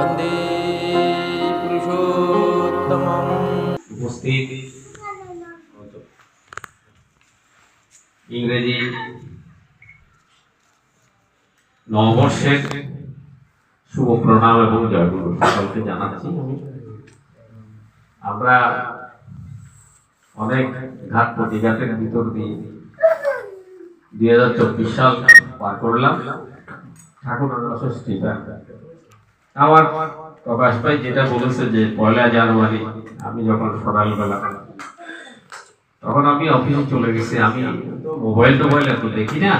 বন্দে পুরুষোত্তম উপস্থিত। ইংরেজি নববর্ষের শুভ প্রণাম এবং জয়গুরু সকলকে জানাচ্ছি। আমরা অনেক ঘাট প্রতিঘাতের ভিতর দিয়ে দুই হাজার চব্বিশ সাল পার করলাম। ঠাকুর ষষ্ঠী আমার প্রকাশ ভাই যেটা বলেছে যে পয়লা জানুয়ারি আমি যখন সকালবেলা, তখন আমি অফিসে চলে গেছি। আমি মোবাইল টোবাইল এত দেখি না।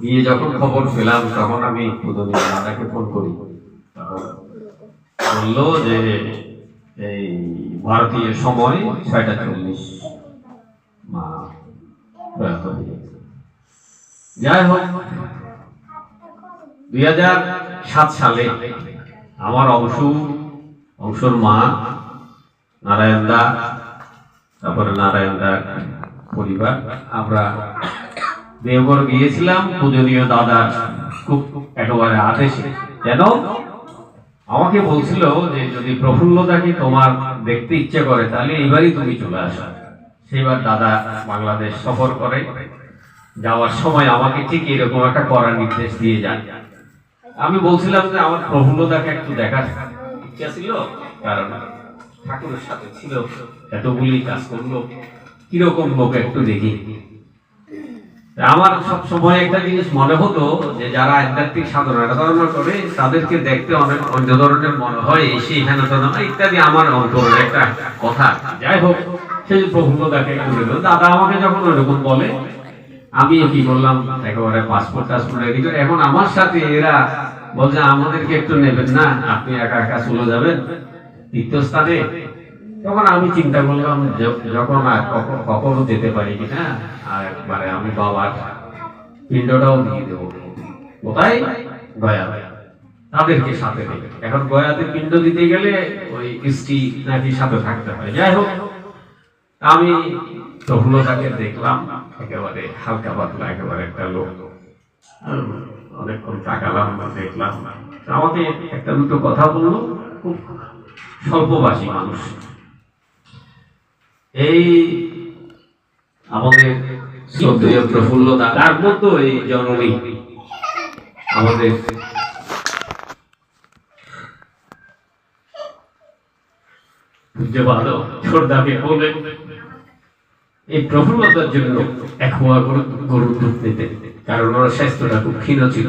গিয়ে যখন খবর পেলাম, তখন আমি দাদাকে ফোন করি। বলল যে, এই ভারতীয় সময় ছয়টা চল্লিশ। মা যাই হোক, দুই হাজার সাত সালে। আমার অংশ, অংশর মা, নারায়ণ দা, তারপরে নারায়ণ দা পরিবার। আমরা দেওঘর গিয়েছিলাম, পূজনীয় দাদা খুব একেবারে আদেশে। কেন? আমাকে বলছিল যে যদি প্রফুল্লতাকে তোমার দেখতে ইচ্ছে করে, তাহলে এইবারই তুমি চলে আসো। সেইবার দাদা বাংলাদেশ সফর করে। যাওয়ার সময় আমাকে ঠিক এরকম একটা করার নির্দেশ দিয়ে যান। আমি বলছিলাম যে আমার প্রফুল্লতাকে একটু দেখার ইচ্ছা ছিল, কারণ ঠাকুরের সাথে ছিল, এতগুলি কাজ করল, কীরকম লোক একটু দেখি। আমার সব সময় একটা জিনিস মনে হতো যে যারা আধ্যাত্মিক সাধনা করে, তাদেরকে দেখতে অনেক অন্য ধরনের মনে হয়, এসে এখানে ইত্যাদি আমার অন্তরের একটা কথা। যাই হোক, সেই প্রফুল্লতাকে দাদা আমাকে যখন ওরকম বলে আমি কি বললাম, একেবারে পাসপোর্ট টাসপোর্ট রেডি করে এখন আমার সাথে এরা বলছে, আমাদেরকে একটু নেবেন না, আপনি একা একা চলে যাবেন তীর্থস্থানে। তখন আমি চিন্তা করলাম যখন আর কখ- কখনো যেতে পারি কিনা আর একবারে আমি বাবার পিণ্ডটাও দিয়ে দেবো। কোথায়? গয়া। তাদেরকে সাথে নেবে। এখন গয়াতে পিণ্ড দিতে গেলে ওই স্ত্রী নাকি সাথে থাকতে হয় যাই হোক, আমি প্রফুল্লতাকে দেখলাম, একেবারে হালকা পাতলা, একেবারে একটা লোক। অনেকক্ষণ তাকালাম, দেখলাম আমাকে একটা দুটো কথা বলল, খুব স্বল্পবাসী মানুষ। এই আমাদের শ্রদ্ধেয় প্রফুল্লতা তার মতো এই জননী আমাদের পূজ্যপাদ ছোটদাকে বলে এই প্রফুল্লতার জন্য এক হওয়া গরুর দুধ নিতে কারণ ওর স্বাস্থ্যটা খুব ক্ষীণ ছিল।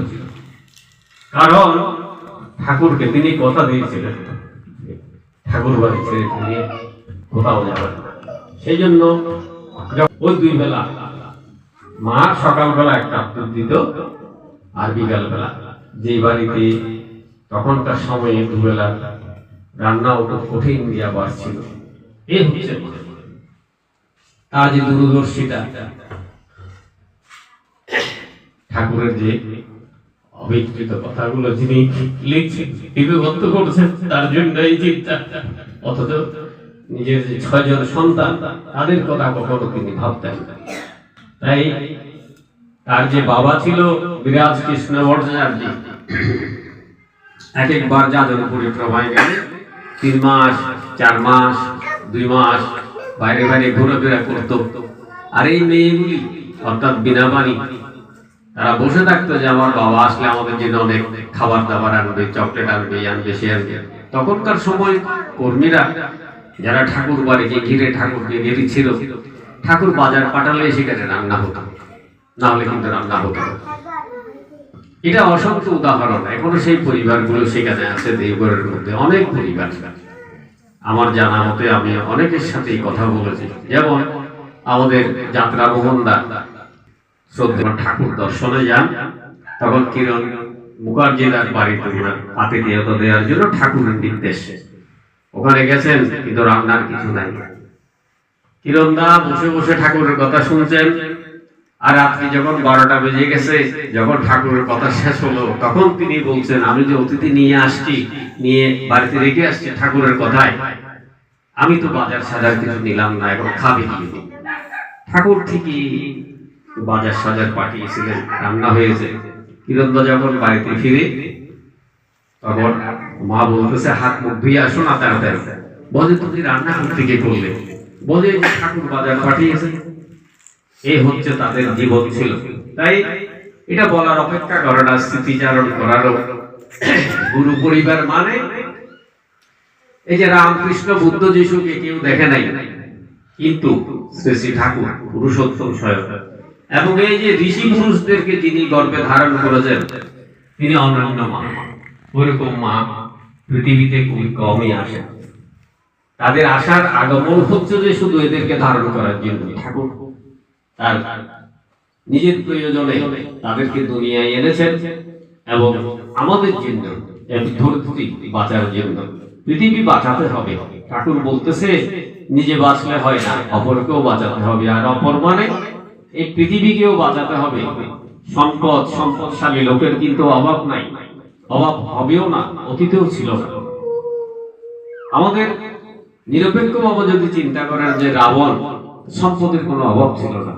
কারণ ঠাকুরকে তিনি কথা দিয়েছিলেন। ঠাকুর বাড়ি ছেড়ে নিয়ে কোথাও যাবেন সেই জন্য ওই দুই বেলা মা সকালবেলা একটা দুধ দিত আর বিকাল বেলা যে বাড়িতে তখনকার সময়ে দুবেলা রান্না ওটা কঠিন দিয়া বাড়ছিল এ হচ্ছে যে দূরদর্শিতা। ঠাকুরের যে অবিকৃত কথাগুলো যিনি লিখছেন, লিপিবদ্ধ করছেন, তার জন্য এই চিন্তা। অথচ নিজের যে ছয়জন সন্তান, তাদের কথা কখনো তিনি ভাবতেন তাই তার যে বাবা ছিল বিরাজ কৃষ্ণ ভট্টাচার্য এক একবার যাদবপুরে প্রবাহে গেলে তিন মাস, চার মাস, দুই মাস বাইরে বাইরে ঘোরাফেরা করত। আর এই মেয়েগুলি, অর্থাৎ বিনা পানি তারা বসে থাকতো যে আমার বাবা আসলে আমাদের জন্য অনেক খাবার দাবার আনবে, চকলেট আনবে আনবে, সে আনবে। তখনকার সময় কর্মীরা, যারা ঠাকুর বাড়িকে ঘিরে ঠাকুরকে ঘিরে ছিল, ঠাকুর বাজার পাঠালে সেখানে রান্না হতো। না হলে কিন্তু রান্না হতো এটা অসংখ্য উদাহরণ। এখনও সেই পরিবারগুলো সেখানে আছে দেবগড়ের মধ্যে। অনেক পরিবার। আমার জানা মতে আমি অনেকের সাথেই কথা বলেছি। যেমন আমাদের যাত্রা মোহনদা শ্রদ্ধেয় ঠাকুর দর্শনে যান, তখন কিরণ মুখার্জিদার বাড়িতে আতিথেয়তা দেওয়ার জন্য ঠাকুরের নির্দেশ। ওখানে গেছেন, কিন্তু রান্নার কিছু নাই। কিরণ দা বসে বসে ঠাকুরের কথা শুনছেন আর রাত্রি যখন বারোটা বেজে গেছে, যখন ঠাকুরের কথা শেষ হলো, তখন তিনি বলছেন, আমি যে অতিথি নিয়ে আসছি, নিয়ে বাড়িতে রেখে আসছি ঠাকুরের কথায়, আমি তো বাজার সাজার কিছু নিলাম না, এখন খাবে কি? ঠাকুর ঠিকই বাজার সাজার পাঠিয়েছিলেন, রান্না হয়েছে। কিরণদা যখন বাড়িতে ফিরে, তখন মা বলতেছে, হাত মুখ ধুয়ে আসো না তাড়াতাড়ি। বলে, তুমি রান্না করতে গিয়ে করলে। বলে, ঠাকুর বাজার পাঠিয়েছে। এই হচ্ছে তাদের জীবন ছিল। তাই এটা বলার অপেক্ষা করে না স্মৃতিচারণ গুরু পরিবার মানে। এই যে রামকৃষ্ণ বুদ্ধ যিশুকে কেউ দেখে নাই, কিন্তু শ্রী শ্রী ঠাকুর, পুরুষোত্তম স্বয়ং। এবং এই যে ঋষি পুরুষদেরকে যিনি গর্ভে ধারণ করেছেন, তিনি অনন্য মা। ওইরকম মা পৃথিবীতে খুবই কমই আসেন তাদের আসার আগমন হচ্ছে যে শুধু এদেরকে ধারণ করার জন্য। ঠাকুর তার নিজের প্রয়োজনে তাদেরকে দুনিয়ায় এনেছেন এবং আমাদের জন্য বাঁচার জন্য। পৃথিবী বাঁচাতে হবে। ঠাকুর বলতেছে, নিজে বাঁচলে হয় না, অপরকেও বাঁচাতে হবে। আর অপর মানে এই পৃথিবীকেও বাঁচাতে হবে। সম্পদ সম্পদশালী লোকের কিন্তু অভাব নাই। অভাব হবেও না, অতীতেও ছিল না। আমাদের নিরপেক্ষভাবে যদি চিন্তা করেন যে রাবণ, সম্পদের কোনো অভাব ছিল না।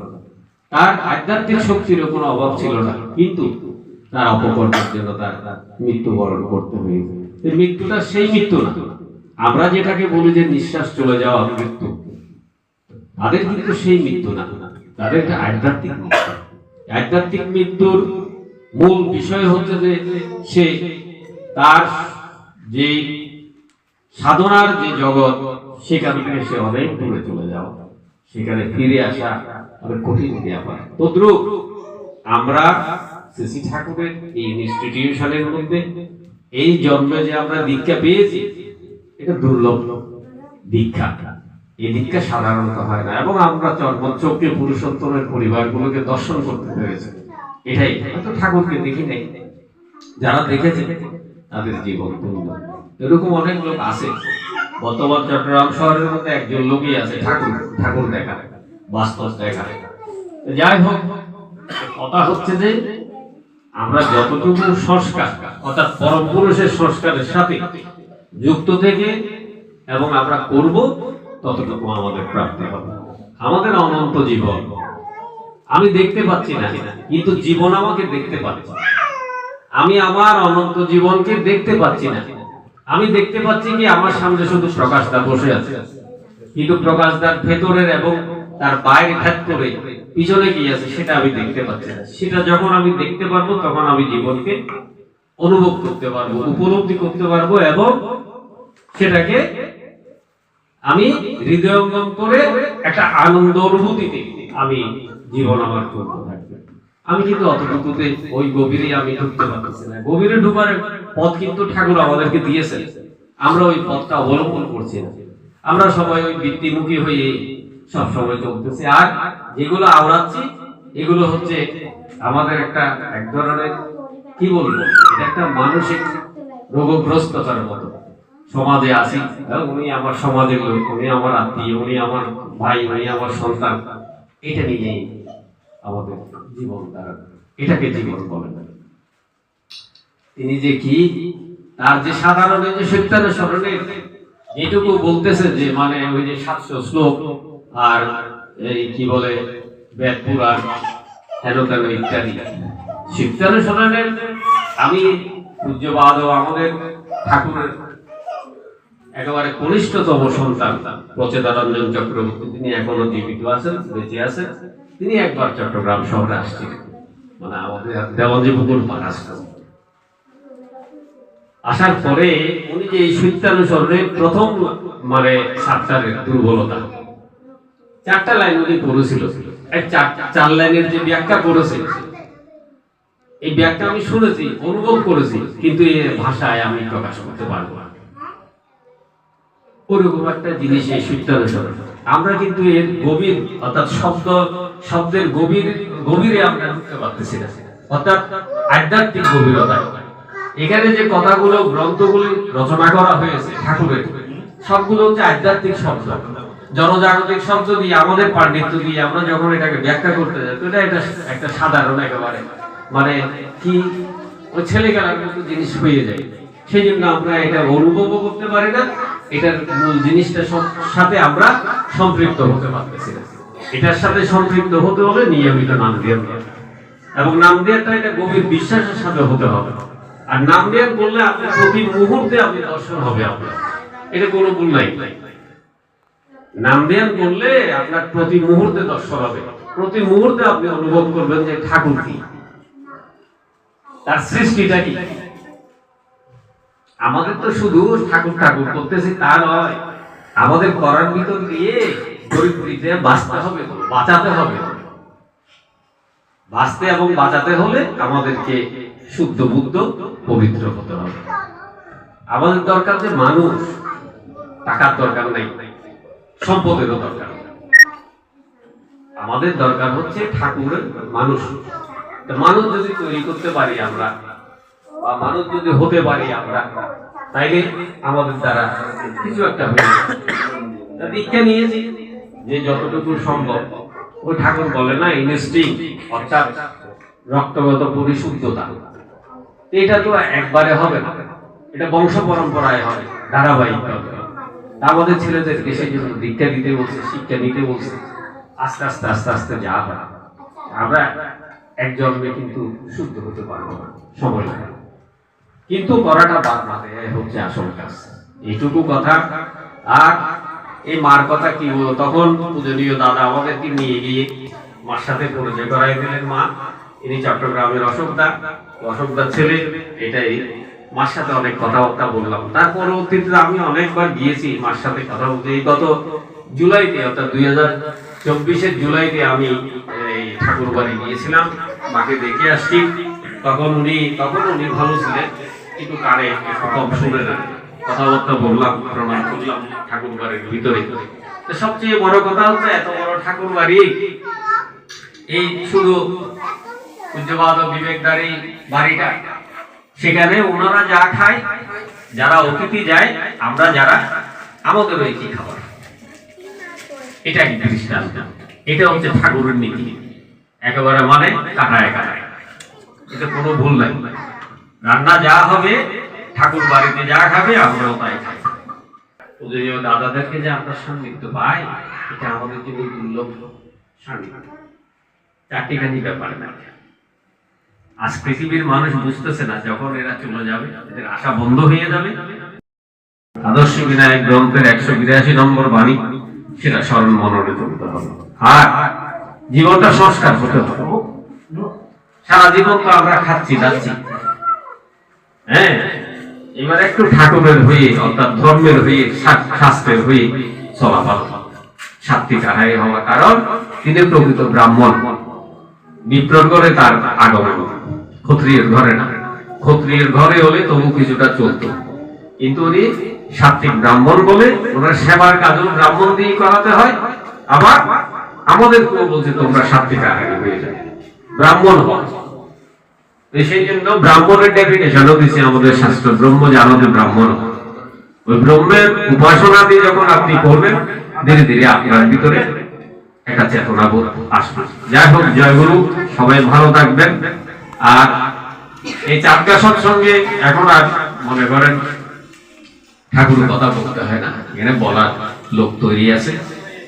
তার আধ্যাত্মিক শক্তির কোনো অভাব ছিল না। কিন্তু তার অপকর্মের জন্য তার মৃত্যুবরণ করতে হয়েছে। মৃত্যুটা সেই মৃত্যু না। আমরা যেটাকে বলি যে নিঃশ্বাস চলে যাওয়া মৃত্যু। তাদের কিন্তু সেই মৃত্যু না। তাদের একটা আধ্যাত্মিক মৃত্যু। আধ্যাত্মিক মৃত্যুর মূল বিষয় হচ্ছে যে সে তার যে সাধনার যে জগৎ, সেখান থেকে সে অনেক দূরে চলে যাওয়া। সেখানে ফিরে আসা কঠিন ব্যাপার। তদ্রুপ আমরা শ্রী ঠাকুরের এই ইনস্টিটিউশনের মধ্যে এই জন্মে যে আমরা দীক্ষা পেয়েছি, এটা দুর্লভ দীক্ষা। এই দীক্ষা সাধারণত হয় না এবং আমরা চর্মচক্রে পুরুষোত্তমের পরিবারগুলোকে দর্শন করতে পেরেছি। এটাই। হয়তো ঠাকুরকে দেখি নাই। যারা দেখেছে, তাদের জীবন এরকম অনেক লোক আছে। বর্তমান চট্টগ্রাম শহরের মধ্যে একজন লোকই আছে, ঠাকুর ঠাকুর দেখা। বাস্তব দেখা। যাই হোক, কথা হচ্ছে যে আমরা যতটুকু সংস্কার, অর্থাৎ পরম পুরুষের সংস্কারের সাথে যুক্ত থেকে এবং আমরা করব, ততটুকু আমাদের প্রাপ্তি হবে। আমাদের অনন্ত জীবন। আমি দেখতে পাচ্ছি না, কিন্তু জীবন আমাকে দেখতে পাচ্ছে। আমি আমার অনন্ত জীবনকে দেখতে পাচ্ছি না। আমি দেখতে পাচ্ছি কি আমার সামনে শুধু প্রকাশদা বসে আছে। কিন্তু প্রকাশদার ভেতরের এবং তার বাইরে ভেদ করে পিছনে কি আছে, সেটা আমি দেখতে পাচ্ছি সেটা যখন আমি দেখতে পারব, তখন আমি জীবনকে অনুভব করতে পারব, উপলব্ধি করতে পারব এবং সেটাকে আমি হৃদয়ঙ্গম করে একটা আনন্দ অনুভূতিতে আমি জীবন আমার থাকবে আমি কিন্তু অতটুকুতে ওই গভীরে আমি ঢুকতে পারতেছি না। গভীরে ঢুকার পথ কিন্তু ঠাকুর আমাদেরকে দিয়েছেন। আমরা ওই পথটা অবলম্বন করছি না। আমরা সবাই ওই বৃত্তিমুখী হয়ে সব সময় চলতেছি। আর যেগুলো আওড়াচ্ছি এগুলো হচ্ছে আমাদের একটা এক ধরনের কি বলব এটা একটা মানসিক রোগগ্রস্ততার মতো। সমাজে আছি হ্যাঁ, উনি আমার সমাজের লোক উনি আমার আত্মীয় উনি আমার ভাই উনি আমার সন্তান। এটা নিয়েই আমাদের জীবন তারা এটাকে জীবন বলে। না তিনি যে কি তার যে সাধারণ যে সত্যানের স্মরণের যেটুকু বলতেছে যে মানে ওই যে সাতশো শ্লোক আর এই কি বলে বেদ পুরাণ হেন তেন ইত্যাদি। সত্যানের স্মরণের আমি পূজ্যবাদ ও আমাদের ঠাকুরের একেবারে কনিষ্ঠতম সন্তান প্রচেতারঞ্জন চক্রবর্তী তিনি এখনও জীবিত আছেন বেঁচে আছেন। তিনি একবার চট্টগ্রাম শহরে আসছিলেন। মানে আমাদের দেওয়ানজি পুকুর আসতেন আসার পরে উনি যে এই সত্যানুসরণের প্রথম মানে সাতটারের দুর্বলতা, চারটা লাইন উনি পড়েছিল। এই চার লাইনের যে ব্যাখ্যা করেছে, এই ব্যাখ্যা আমি শুনেছি, অনুভব করেছি, কিন্তু এর ভাষায় আমি প্রকাশ করতে পারব না। ওরকম একটা জিনিস এই সত্যানুসরণ আমরা কিন্তু এর গভীর, অর্থাৎ শব্দ, শব্দের গভীর, গভীরে আমরা ঢুকতে পারতেছি না। অর্থাৎ আধ্যাত্মিক গভীরতা এখানে যে কথাগুলো, গ্রন্থগুলি রচনা করা হয়েছে ঠাকুরের, সবগুলো হচ্ছে আধ্যাত্মিক শব্দ। জনজাগতিক শব্দ দিয়ে, আমাদের পাণ্ডিত্য দিয়ে আমরা যখন এটাকে ব্যাখ্যা করতে যাই, তো এটা এটা একটা সাধারণ একেবারে। মানে কি, ওই ছেলে মতো জিনিস হয়ে যায়। সেই জন্য আমরা এটা অনুভবও করতে পারি না এটার মূল জিনিসটা সাথে আমরা সম্পৃক্ত হতে পারতেছি এটার সাথে সম্পৃক্ত হতে হলে নিয়মিত নাম দিয়ে। এবং নাম দেওয়াটা এটা গভীর বিশ্বাসের সাথে হতে হবে। আর নাম ধ্যান করলে আপনি প্রতি মুহূর্তে আপনি দর্শন হবে আপনার। এটা কোনো ভুল নাই। নাম ধ্যান করলে আপনার প্রতি মুহূর্তে দর্শন হবে। প্রতি মুহূর্তে আপনি অনুভব করবেন যে ঠাকুর কি? তার সৃষ্টিটা কি? আমাদের তো শুধু ঠাকুর ঠাকুর করতেছি তা নয়। আমাদের করার ভিতর দিয়ে গরিবীতে বাঁচতে হবে বাঁচাতে হবে। বাঁচতে এবং বাঁচাতে হলে আমাদেরকে শুদ্ধ, বুদ্ধ, পবিত্র হতে হবে। আমাদের দরকার যে মানুষ, টাকার দরকার নেই সম্পদেরও দরকার আমাদের দরকার হচ্ছে ঠাকুরের মানুষ। মানুষ যদি তৈরি করতে পারি আমরা বা মানুষ যদি হতে পারি আমরা, তাইলে আমাদের দ্বারা কিছু একটা হয়ে। দীক্ষা নিয়েছি যে যতটুকু সম্ভব। ওই ঠাকুর বলে না, ইনস্টিং, অর্থাৎ রক্তগত পরিশুদ্ধতা। এটা তো একবারে হবে না। এটা বংশ পরম্পরায় হবে ধারাবাহিক আমাদের ছেলেদেরকে সেই জন্য দীক্ষা দিতে বলছে, শিক্ষা নিতে বলছে। আস্তে আস্তে আস্তে আস্তে যা আমরা এক জন্মে কিন্তু শুদ্ধ হতে পারব না। সময় লাগে। কিন্তু করাটা বাদ মাতে হচ্ছে আসল কাজ। এইটুকু কথা। আর এই মার কথা কি বলব তখন পূজনীয় দাদা আমাদেরকে নিয়ে গিয়ে মার সাথে পরিচয় করাই দিলেন মা। ইনি চট্টগ্রামের অশোকদা অশোকদার ছেলে, এটাই। মার সাথে অনেক কথাবার্তা বললাম। তার পরবর্তীতে আমি অনেকবার গিয়েছি মার সাথে কথা বলতে। এই গত জুলাইতে, অর্থাৎ দুই হাজার চব্বিশের জুলাইতে আমি এই ঠাকুর বাড়ি গিয়েছিলাম। মাকে দেখে আসছি। তখন উনি তখন উনি ভালো ছিলেন। কানে কম শুনে না। কথাবার্তা বললাম, প্রণাম করলাম ঠাকুর বাড়ির ভিতরে সবচেয়ে বড় কথা হচ্ছে, এত বড় ঠাকুর বাড়ি এই শুধু পূজ্যবাদ বাড়িটা। সেখানে ওনারা যা খায়, যারা অতিথি যায়, আমরা যারা আমাদেরও একই খাবার। এটা কি দৃষ্টান্ত। এটা হচ্ছে ঠাকুরের নীতি। একেবারে মানে কাটায় কাটায়। এটা কোনো ভুল নাই। রান্না যা হবে, ঠাকুর বাড়িতে যা খাবে, আমরাও তাই খাই। দাদাদেরকে যে আমরা সান্নিধ্য পাই, এটা আমাদের জন্য দুর্লভ সান্নিধ্য। ব্যাপার না। আজ পৃথিবীর মানুষ বুঝতেছে না যখন এরা চলে যাবে, এদের আশা বন্ধ হয়ে যাবে। আদর্শ বিনায়ক গ্রন্থের একশো বিরাশি নম্বর বাণী, সেটা স্মরণ হবে। আর জীবনটা সংস্কার হতে হবে। সারা জীবন তো আমরা খাচ্ছি, যাচ্ছি। হ্যাঁ? এবার একটু ঠাকুরের হয়ে অর্থাৎ ধর্মের হয়ে শাস্ত্রের হয়ে চলা ভালো সাত্বিক আহারে হওয়া কারণ, তিনি প্রকৃত ব্রাহ্মণ। বিপ্লব করে তার আগমন। ক্ষত্রিয়ের ঘরে না। ক্ষত্রিয়ের ঘরে হলে তবু কিছুটা চলতো। কিন্তু উনি সাত্বিক ব্রাহ্মণ বলে ওনার সেবার কাজও ব্রাহ্মণ দিয়ে করাতে হয়। আবার আমাদের আমাদেরকেও বলছে তোমরা সাত্বিক আহারি হয়ে যাবে ব্রাহ্মণ হওয়া সেই জন্য ব্রাহ্মণের ডেফিনেশনও দিচ্ছে আমাদের শাস্ত্র। ব্রহ্ম জানতে ব্রাহ্মণ। ওই ব্রহ্মের উপাসনা দিয়ে যখন আপনি করবেন, ধীরে ধীরে আপনার ভিতরে একটা চেতনা আসবে। যাই হোক জয়গুরু সবাই ভালো থাকবেন। আর এই চারটা সৎসঙ্গে এখন আর মনে করেন ঠাকুরের কথা বলতে হয় না। এখানে বলার লোক তৈরি আছে।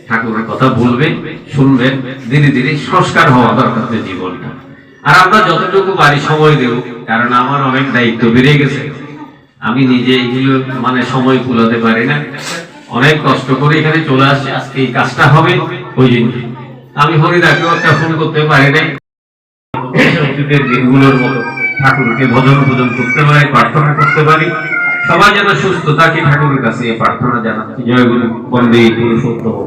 ঠাকুরের কথা বলবেন শুনবেন, ধীরে ধীরে সংস্কার হওয়া দরকার জীবনটা। আর আমরা যতটুকু বাড়ি সময় দেব, কারণ আমার অনেক দায়িত্ব বেড়ে গেছে। আমি নিজে এগুলো মানে সময় কুলাতে পারি না। অনেক কষ্ট করে এখানে চলে আসছি, আজকে এই কাজটা হবে ওই জন্য। আমি হরিদাকেও একটা ফোন করতে পারি নাই। দিনগুলোর মতো ঠাকুরকে ভজন ভজন করতে পারি, প্রার্থনা করতে পারি। সবাই যেন সুস্থ থাকে, ঠাকুরের কাছে প্রার্থনা জানাচ্ছি। জয় গুরু, বন্দে পুরুষোত্তম